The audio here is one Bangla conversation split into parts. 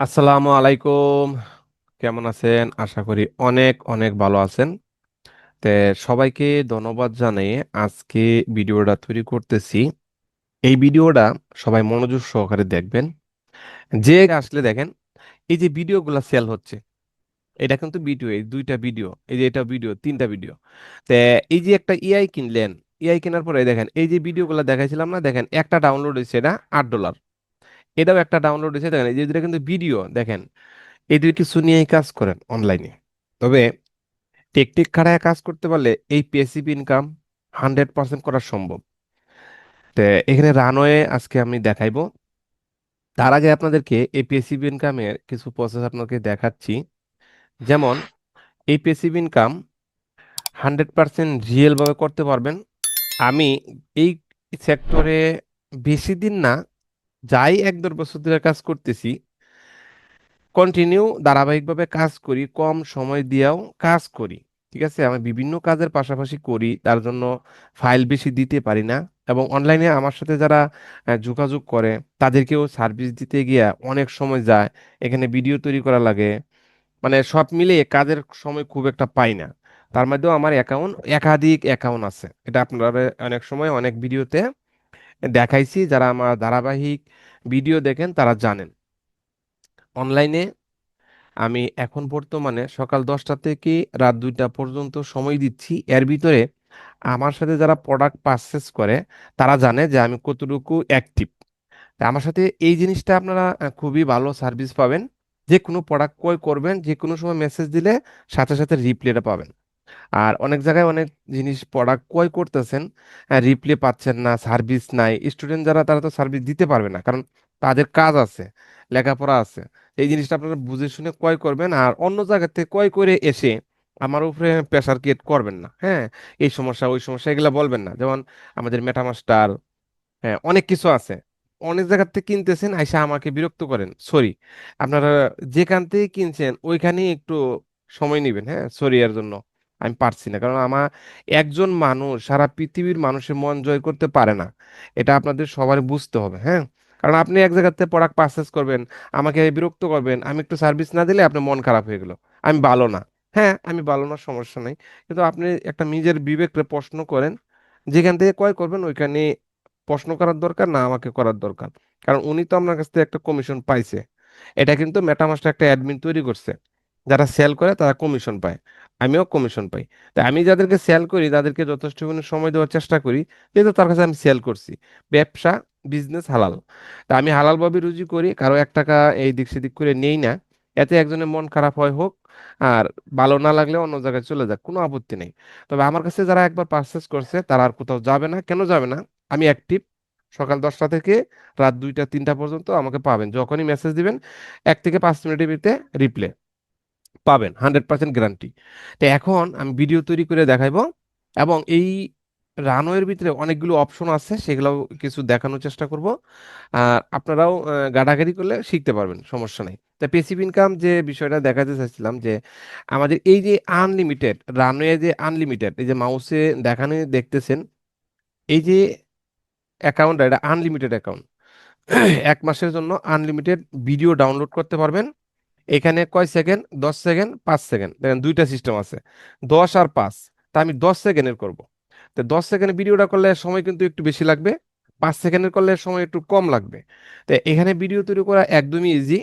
আসসালামু আলাইকুম। কেমন আছেন? আশা করি অনেক অনেক ভালো আছেন। তে সবাইকে ধন্যবাদ জানিয়ে আজকে ভিডিওটা তৈরি করতেছি। এই ভিডিওটা সবাই মনোযোগ সহকারে দেখবেন। যে আসলে দেখেন, এই যে ভিডিওগুলো সেল হচ্ছে, এটা কিন্তু ভিডিও এই দুইটা ভিডিও এই যে এটা ভিডিও তিনটা ভিডিও তে এই যে একটা এআই কিনলেন এআই কেনার পরে দেখেন, এই যে ভিডিওগুলো দেখাইছিলাম না, দেখেন একটা ডাউনলোড হয়েছে এটা আট ডলার এটাও একটা ডাউনলোড হয়েছে, দেখেন, এই যে দুটা কিন্তু ভিডিও দেখেন, এই দুই কিছু নিয়েই কাজ করেন অনলাইনে তবে টেকটিক খাড়ায় কাজ করতে পারলে এই প্যাসিভ ইনকাম হান্ড্রেড পার্সেন্ট করা সম্ভব। তো এখানে রানওয়ে আজকে আমি দেখাইবো। তার আগে আপনাদেরকে এই প্যাসিভ ইনকামের কিছু প্রসেস আপনাকে দেখাচ্ছি। যেমন, এই প্যাসিভ ইনকাম হান্ড্রেড পার্সেন্ট রিয়েলভাবে করতে পারবেন। আমি এই সেক্টরে বেশি দিন না যাই এক দেড় বছর ধরে কাজ করতেছি কন্টিনিউ ধারাবাহিকভাবে কাজ করি, কম সময় দিয়েও কাজ করি, ঠিক আছে? আমি বিভিন্ন কাজের পাশাপাশি করি, তার জন্য ফাইল বেশি দিতে পারি না এবং অনলাইনে আমার সাথে যারা যোগাযোগ করে, তাদেরকেও সার্ভিস দিতে গিয়ে অনেক সময় যায়, এখানে ভিডিও তৈরি করা লাগে মানে সব মিলিয়ে কাজের সময় খুব একটা পাই না। তার মধ্যেও আমার অ্যাকাউন্ট একাধিক অ্যাকাউন্ট আছে, এটা আপনারা অনেক সময় অনেক ভিডিওতে দেখাইছি, যারা আমার ধারাবাহিক ভিডিও দেখেন তারা জানেন। অনলাইনে আমি এখন বর্তমানে সকাল দশটা থেকে রাত দুইটা পর্যন্ত সময় দিচ্ছি। এর ভিতরে আমার সাথে যারা প্রোডাক্ট পারচেস করে, তারা জানে যে আমি কতটুকু অ্যাক্টিভ আমার সাথে এই জিনিসটা আপনারা খুবই ভালো সার্ভিস পাবেন। যে কোনো প্রোডাক্ট ক্রয় করবেন যে কোনো সময় মেসেজ দিলে সাথে সাথে রিপ্লাইটা পাবেন। আর অনেক জায়গায় অনেক জিনিস প্রোডাক্ট ক্রয় করতেছেন রিপ্লে পাচ্ছেন না, সার্ভিস নাই, স্টুডেন্ট যারা, তারা তো সার্ভিস দিতে পারবে না, কারণ তাদের কাজ আছে, লেখাপড়া আছে। এই জিনিসটা আপনারা বুঝে শুনে ক্রয় করবেন আর অন্য জায়গা থেকে ক্রয় করে এসে আমার উপরে প্রেশার ক্রিয়েট করবেন না হ্যাঁ? এই সমস্যা, ওই সমস্যা এগুলো বলবেন না। যেমন আমাদের মেটামাস্টার হ্যাঁ অনেক কিছু আছে। অনেক জায়গা থেকে কিনতেছেন, আইসা আমাকে বিরক্ত করেন, সরি, আপনারা যেখান থেকে কিনছেন, ওইখানেই একটু সময় নেবেন হ্যাঁ সরি এর জন্য। আমি পারছি না। কারণ আমার একজন মানুষ, সারা পৃথিবীর মানুষের মন জয় করতে পারে না। এটা আপনাদের সবার বুঝতে হবে হ্যাঁ? কারণ আপনি এক জায়গাতে প্রোডাক্ট পারচেস করবেন, আমাকে বিরক্ত করবেন, আমি একটু সার্ভিস না দিলে আপনার মন খারাপ হয়ে গেল। আমি ভালো না হ্যাঁ? আমি ভালো না, সমস্যা নেই। কিন্তু আপনি একটা নিজের বিবেককে প্রশ্ন করেন, যেখান থেকে ক্রয় করবেন, ওইখানে প্রশ্ন করার দরকার, না আমাকে করার দরকার। কারণ উনি তো আপনার কাছ থেকে একটা কমিশন পাইছে। এটা কিন্তু মেটামাস্টার একটা অ্যাডমিন তৈরি করছে। যারা সেল করে তারা কমিশন পায়। আমিও কমিশন পাই। তাই আমি যাদেরকে সেল করি, তাদেরকে যথেষ্ট পরিমাণে সময় দেওয়ার চেষ্টা করি, যেহেতু তার কাছে আমি সেল করছি। ব্যবসা বিজনেস হালাল। তা আমি হালালভাবে রুজি করি, কারও এক টাকা এই দিক সেদিক করে নেই না। এতে একজনের মন খারাপ হয়, হোক, আর ভালো না লাগলে অন্য জায়গায় চলে যাক, কোনো আপত্তি নেই। তবে আমার কাছে যারা একবার পারচেস করছে, তারা আর কোথাও যাবে না। কেন যাবে না? আমি অ্যাক্টিভ সকাল দশটা থেকে রাত দুইটা, তিনটা পর্যন্ত আমাকে পাবেন। যখনই মেসেজ দিবেন, এক থেকে পাঁচ মিনিটের ভিতরে রিপ্লে পাবেন হান্ড্রেড পার্সেন্ট গ্যারান্টি তো এখন আমি ভিডিও তৈরি করে দেখাইবো এবং এই রানওয়ের ভিতরে অনেকগুলো অপশন আছে, সেগুলো কিছু দেখানোর চেষ্টা করব। আর আপনারাও গাড়াগাড়ি করলে শিখতে পারবেন, সমস্যা নেই। তা পেসিভ ইনকাম যে বিষয়টা দেখাতে চাইছিলাম যে আমাদের এই যে আনলিমিটেড রানওয়ে যে আনলিমিটেড এই যে মাউসে দেখানো, দেখতেছেন, এই যে অ্যাকাউন্ট এটা আনলিমিটেড অ্যাকাউন্ট এক মাসের জন্য আনলিমিটেড ভিডিও ডাউনলোড করতে পারবেন। এখানে কয় সেকেন্ড? দশ সেকেন্ড, পাঁচ সেকেন্ড। দেখেন দুইটা সিস্টেম আছে। দশ আর পাঁচ। তা আমি দশ সেকেন্ডের করব। তো দশ সেকেন্ডের ভিডিওটা করলে সময় কিন্তু একটু বেশি লাগবে। পাঁচ সেকেন্ডের করলে সময় একটু কম লাগবে। তো এখানে ভিডিও তৈরি করা একদমই ইজি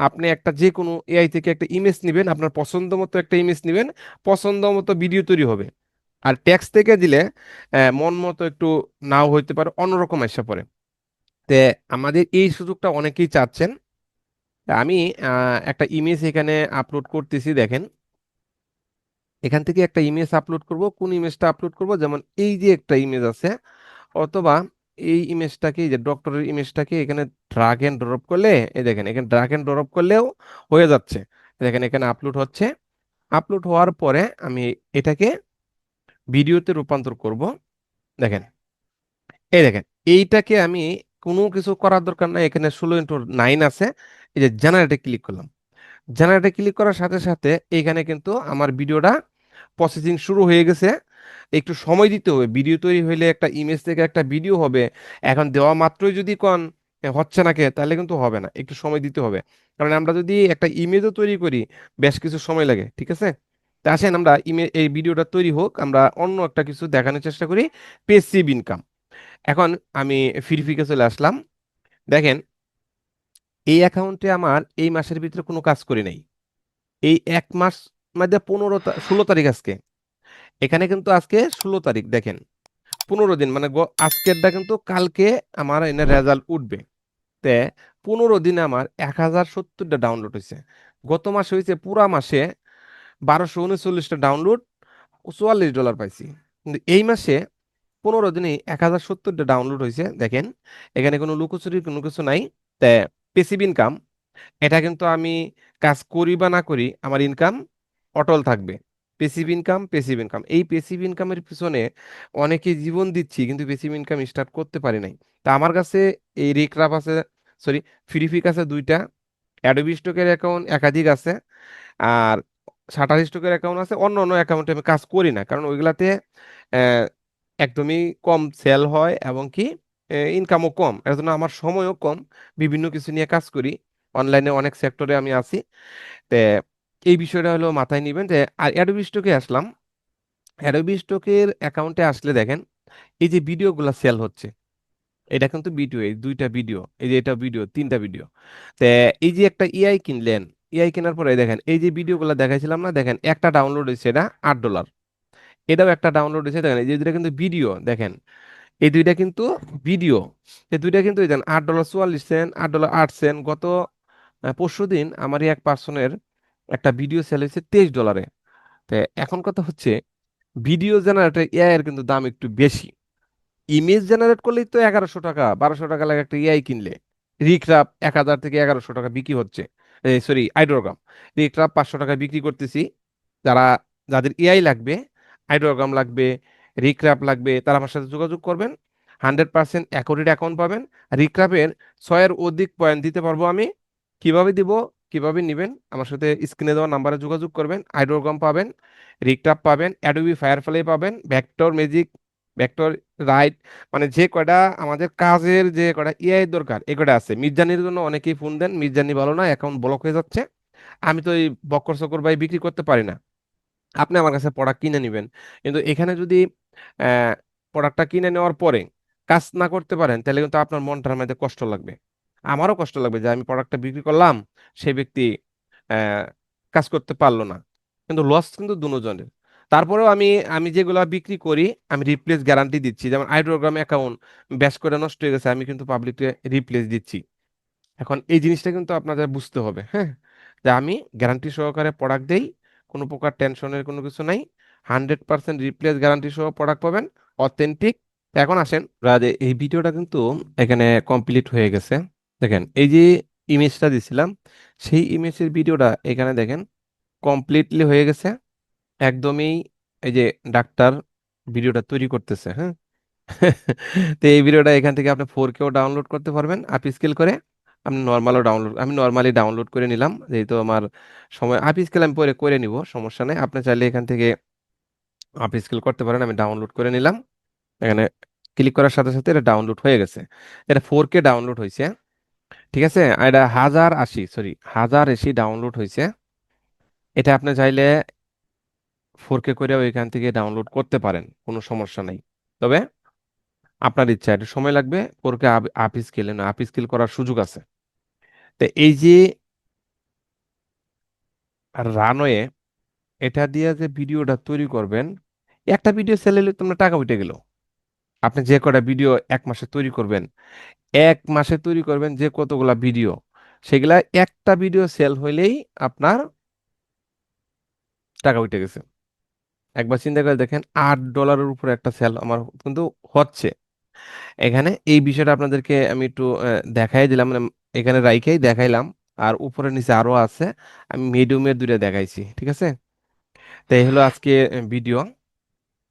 আপনি একটা যে কোনো এআই থেকে একটা ইমেজ নেবেন, আপনার পছন্দ মতো একটা ইমেজ নেবেন, পছন্দ মতো ভিডিও তৈরি হবে। আর ট্যাক্স থেকে দিলে মন মতো একটু নাও হইতে পারে, অন্যরকম এসে পড়ে। তে আমাদের এই সুযোগটা অনেকেই চাচ্ছেন। আমি একটা ইমেজ এখানে আপলোড করতেছি, দেখেন। এখান থেকে একটা ইমেজ আপলোড করব। কোন ইমেজটা আপলোড করব? যেমন এই যে একটা ইমেজ আছে, অথবা এই ইমেজটাকে এই যে ডক্টরের ইমেজটাকে এখানে ড্রাগ এন্ড ড্রপ করলে, এই দেখেন, এখানে ড্রাগ এন্ড ড্রপ করলেও হয়ে যাচ্ছে। দেখেন, এখানে আপলোড হচ্ছে। আপলোড হওয়ার পরে আমি এটাকে ভিডিওতে রূপান্তর করব। দেখেন, এই দেখেন, এইটাকে আমি কোনো কিছু করার দরকার নাই। এখানে ষোলো ইন্টু নাইন আছে। এই যে জেনারেটে ক্লিক করলাম। জেনারেটে ক্লিক করার সাথে সাথে এখানে কিন্তু আমার ভিডিওটা প্রসেসিং শুরু হয়ে গেছে। একটু সময় দিতে হবে। ভিডিও তৈরি হইলে একটা ইমেজ থেকে একটা ভিডিও হবে। এখন দেওয়া মাত্রই যদি কন হচ্ছে না কে, তাহলে কিন্তু হবে না। একটু সময় দিতে হবে। কারণ আমরা যদি একটা ইমেজও তৈরি করি, বেশ কিছু সময় লাগে। ঠিক আছে? তা আসেন আমরা ইমেজ এই ভিডিওটা তৈরি হোক। আমরা অন্য একটা কিছু দেখানোর চেষ্টা করি। পেসিভ ইনকাম এখন আমি ফিরফিকে চলে আসলাম। দেখেন, এই অ্যাকাউন্টে আমার এই মাসের ভিতরে কোনো কাজ করি নাই। এই এক মাস মধ্যে পনেরো ষোলো তারিখ আজকে। এখানে কিন্তু আজকে ষোলো তারিখ, দেখেন। পনেরো দিন মানে আজকেরটা কিন্তু কালকে আমার এনে রেজাল্ট উঠবে। তে পনেরো দিনে আমার এক হাজার সত্তরটা ডাউনলোড হয়েছে গত মাসে হয়েছে পুরা মাসে বারোশো উনচল্লিশটা ডাউনলোড চুয়াল্লিশ ডলার পাইছি। কিন্তু এই মাসে পনেরো দিনে এক হাজার সত্তরটা ডাউনলোড হয়েছে, দেখেন। এখানে কোনো লুকোচুরির কোনো কিছু নাই। তে পেসিভ ইনকাম এটা কিন্তু আমি কাজ করি বা না করি, আমার ইনকাম অটল থাকবে। পেসিভ ইনকাম পেসিভ ইনকাম এই পেসিভ ইনকামের পিছনে অনেকে জীবন দিচ্ছি, কিন্তু পেসিভ ইনকাম স্টার্ট করতে পারি নাই। তা আমার কাছে এই রিক্রাফ আছে সরি ফ্রিফিক আছে দুইটা অ্যাডোবি স্টকের অ্যাকাউন্ট একাধিক আছে, আর শাটার স্টকের অ্যাকাউন্ট আছে অন্য অন্য অ্যাকাউন্টে আমি কাজ করি না, কারণ ওইগুলাতে একদমই কম সেল হয় এবং কি ইনকামও কম। এর জন্য আমার সময়ও কম। বিভিন্ন কিছু নিয়ে কাজ করি। অনলাইনে অনেক সেক্টরে আমি আছি। তে এই বিষয়টা হলো মাথায় নিবেন যে, আর অ্যাডোবি স্টকে আসলাম। অ্যাডোবি স্টকের অ্যাকাউন্টে আসলে দেখেন, এই যে ভিডিওগুলো সেল হচ্ছে, এটা কিন্তু ভিডিও এই দুইটা ভিডিও এই যে এটা ভিডিও তিনটা ভিডিও তে এই যে একটা এআই কিনলেন এআই কেনার পরে দেখেন, এই যে ভিডিওগুলো দেখাইছিলাম না, দেখেন একটা ডাউনলোড হয়েছে, এটা আট ডলার এটাও একটা ডাউনলোড হয়েছে, দেখেন, এই যে দুইটা কিন্তু ভিডিও দেখেন। এই দুইটা কিন্তু ভিডিও এই দুইটা কিন্তু দেন আট ডলার চুয়াল্লিশ সেন্ট আট ডলার আট সেন্ট গত পরশু দিন আমার এক পার্সনের একটা ভিডিও সেল হয়েছে তেইশ ডলারে তো এখন কথা হচ্ছে ভিডিও জেনারেটর এআই এর কিন্তু দাম একটু বেশি। ইমেজ জেনারেট করলেই তো এগারোশো টাকা, বারোশো টাকা লাগে একটা এআই কিনলে। রিক্রাপ এক হাজার থেকে এগারোশো টাকা বিক্রি হচ্ছে। সরি আইড্রোগ্রাম রিক্রাপ পাঁচশো টাকা বিক্রি করতেছি। যারা, যাদের এআই লাগবে আইড্রোগ্রাম লাগবে রিক্রাপ লাগবে, তারা আমার সাথে যোগাযোগ করবেন, হান্ড্রেড পার্সেন্ট অ্যাকোরেট অ্যাকাউন্ট পাবেন। রিক্রাপের ছয়ের অধিক পয়েন্ট দিতে পারব আমি। কীভাবে দিব, কীভাবে নেবেন, আমার সাথে স্ক্রিনে দেওয়া নাম্বারে যোগাযোগ করবেন আইড্রোগ্রাম পাবেন রিক্রাপ পাবেন, অ্যাডোবি ফায়ারফ্লাই পাবেন, ভেক্টর ম্যাজিক, ভেক্টর রাইট মানে যে কয়টা আমাদের কাজের যে কয়টা এআই দরকার, এ কয়টা আছে। মির্জানির জন্য অনেকেই ফোন দেন, মির্জানি ভালো না, অ্যাকাউন্ট ব্লক হয়ে যাচ্ছে। আমি তো এই বক্কর সকর ভাই বিক্রি করতে পারি না। আপনি আমার কাছে প্রোডাক্ট কিনে নেবেন। কিন্তু এখানে যদি প্রোডাক্টটা কিনে নেওয়ার পরে কাজ না করতে পারেন, তাহলে কিন্তু আপনার মনটার মধ্যে কষ্ট লাগবে। আমারও কষ্ট লাগবে যে আমি প্রোডাক্টটা বিক্রি করলাম, সেই ব্যক্তি কাজ করতে পারল না। কিন্তু লস কিন্তু দুজনের। তারপরেও আমি আমি যেগুলো বিক্রি করি, আমি রিপ্লেস গ্যারান্টি দিচ্ছি। যেমন আইড্রোগ্রাম অ্যাকাউন্ট ব্যাস করে নষ্ট হয়ে গেছে, আমি কিন্তু পাবলিককে রিপ্লেস দিচ্ছি। এখন এই জিনিসটা কিন্তু আপনাদের বুঝতে হবে হ্যাঁ? যে আমি গ্যারান্টি সহকারে প্রোডাক্ট দেই কোনো প্রকার টেনশনের কোনো কিছু নাই। হান্ড্রেড পার্সেন্ট রিপ্লেস গ্যারান্টি সহ প্রোডাক্ট পাবেন, অথেন্টিক। এখন আসেন। রাজে, এই ভিডিওটা কিন্তু এখানে কমপ্লিট হয়ে গেছে। দেখেন, এই যে ইমেজটা দিছিলাম, সেই ইমেজের ভিডিওটা এখানে দেখেন, কমপ্লিটলি হয়ে গেছে। একদমই এই যে ডাক্তার ভিডিওটা তৈরি করতেছে হ্যাঁ? তো এই ভিডিওটা এখান থেকে আপনি ফোর কেও ডাউনলোড করতে পারবেন আপ স্কেল করে। আমি নর্মালও ডাউনলোড আমি নর্মালি ডাউনলোড করে নিলাম। যেহেতু আমার সময় আপ স্কেল আমি পরে করে নিব, সমস্যা নেই। আপনি চাইলে এখান থেকে আপ স্কেল করতে পারেন, আমি ডাউনলোড করে নিলাম। এখানে ক্লিক করার সাথে সাথে এটা ডাউনলোড হয়ে গেছে। এটা ফোর কে ডাউনলোড হয়েছে। ঠিক আছে? এটা হাজার আশি সরি হাজার এসি ডাউনলোড হয়েছে। এটা আপনি চাইলে ফোর কে করেও এখান থেকে ডাউনলোড করতে পারেন, কোনো সমস্যা নেই। তবে আপনার ইচ্ছা, একটু সময় লাগবে। ফোর কে আপ স্কেলে না আপ স্কেল করার সুযোগ আছে। তো এই যে রানওয়ে, এটা দিয়ে যে ভিডিওটা তৈরি করবেন একটা ভিডিও সেল তোমার টাকা উঠে গেল। আপনি যে কটা ভিডিও এক মাসে তৈরি করবেন, এক মাসে তৈরি করবেন যে কতগুলা ভিডিও সেগুলা একটা ভিডিও সেল হইলেই আপনার টাকা উঠে গেছে। একবার চিন্তা করে দেখেন, আট ডলারের উপরে একটা সেল আমার কিন্তু হচ্ছে। এখানে এই বিষয়টা আপনাদেরকে আমি একটু দেখাই দিলাম মানে এখানে রাইখাই দেখাইলাম, আর উপরে নিচে আরও আছে, আমি মিডিয়ামের দুইটা দেখাইছি, ঠিক আছে? তো এই হলো আজকে ভিডিও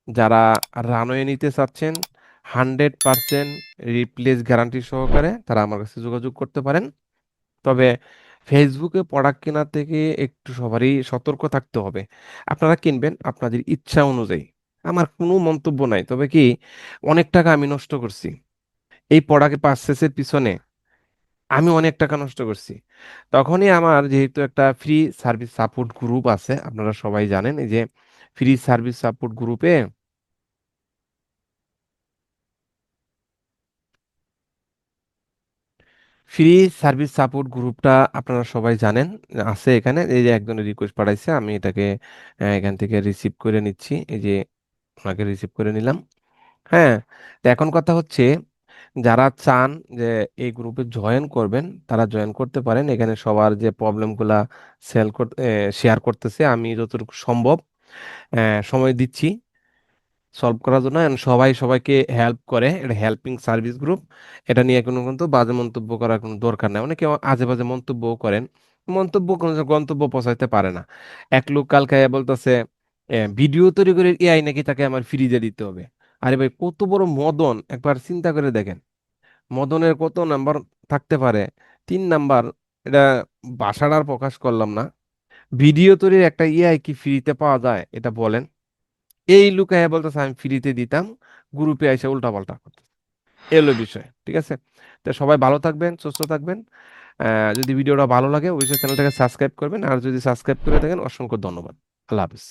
যারা রানওয়ে নিতে চাচ্ছেন হান্ড্রেড পার্সেন্ট রিপ্লেস গ্যারান্টি সহকারে তারা আমার কাছে যোগাযোগ করতে পারেন। তবে ফেসবুকে প্রোডাক্ট কেনার থেকে একটু সবারই সতর্ক থাকতে হবে। আপনারা কিনবেন আপনাদের ইচ্ছা অনুযায়ী। আমার কোনো মন্তব্য নাই, তবে কি অনেক টাকা আমি নষ্ট করছি। এই প্রোডাক্ট পারচেসের পিছনে আমি অনেক টাকা নষ্ট করছি। তখনই আমার যেহেতু একটা ফ্রি সার্ভিস সাপোর্ট গ্রুপ আছে, আপনারা সবাই জানেন, এই যে ফ্রি সার্ভিস সাপোর্ট গ্রুপে ফ্রি সার্ভিস সাপোর্ট গ্রুপটা আপনারা সবাই জানেন, আছে এখানে, এই যে একজনের রিকোয়েস্ট পাঠাইছে, আমি এটাকে এখান থেকে রিসিভ করে নিচ্ছি, এই যে ওনাকে রিসিভ করে নিলাম। হ্যাঁ এখন কথা হচ্ছে যারা চান যে এই গ্রুপে জয়েন করবেন, তারা জয়েন করতে পারেন। এখানে সবার যে প্রবলেমগুলা সেল করতে শেয়ার করতেছে, আমি যতটুকু সম্ভব সময় দিচ্ছি। সলভ করার জন্য সবাই সবাইকে হেল্প করে। এটা হেল্পিং সার্ভিস গ্রুপ এটা নিয়ে কোনো কিন্তু বাজে মন্তব্য করার কোনো দরকার নেই। অনেকে আজে বাজে মন্তব্যও করেন। মন্তব্য কোনো গন্তব্য পৌঁছাইতে পারে না। এক লোক কালকে বলতেছে ভিডিও তৈরি করে এআই নাকি তাকে আমার ফ্রিজে দিতে হবে? আরে ভাই, কত বড় মদন। একবার চিন্তা করে দেখেন। মদনের কত নাম্বার থাকতে পারে? তিন নাম্বার, এটা ভাষাটার প্রকাশ করলাম না। ভিডিও তৈরির একটা এআই কি ফ্রিতে পাওয়া যায়, এটা বলেন। এই লুকাইয়া বলতেছে, আমি ফ্রিতে দিতাম। গ্রুপে এসে উল্টাপাল্টা করতেছে। এলো বিষয়, ঠিক আছে? তো সবাই ভালো থাকবেন, সুস্থ থাকবেন। যদি ভিডিওটা ভালো লাগে, অবশ্যই চ্যানেলটাকে সাবস্ক্রাইব করবেন। আর যদি সাবস্ক্রাইব করে থাকেন, অসংখ্য ধন্যবাদ। আল্লাহ হাফিজ।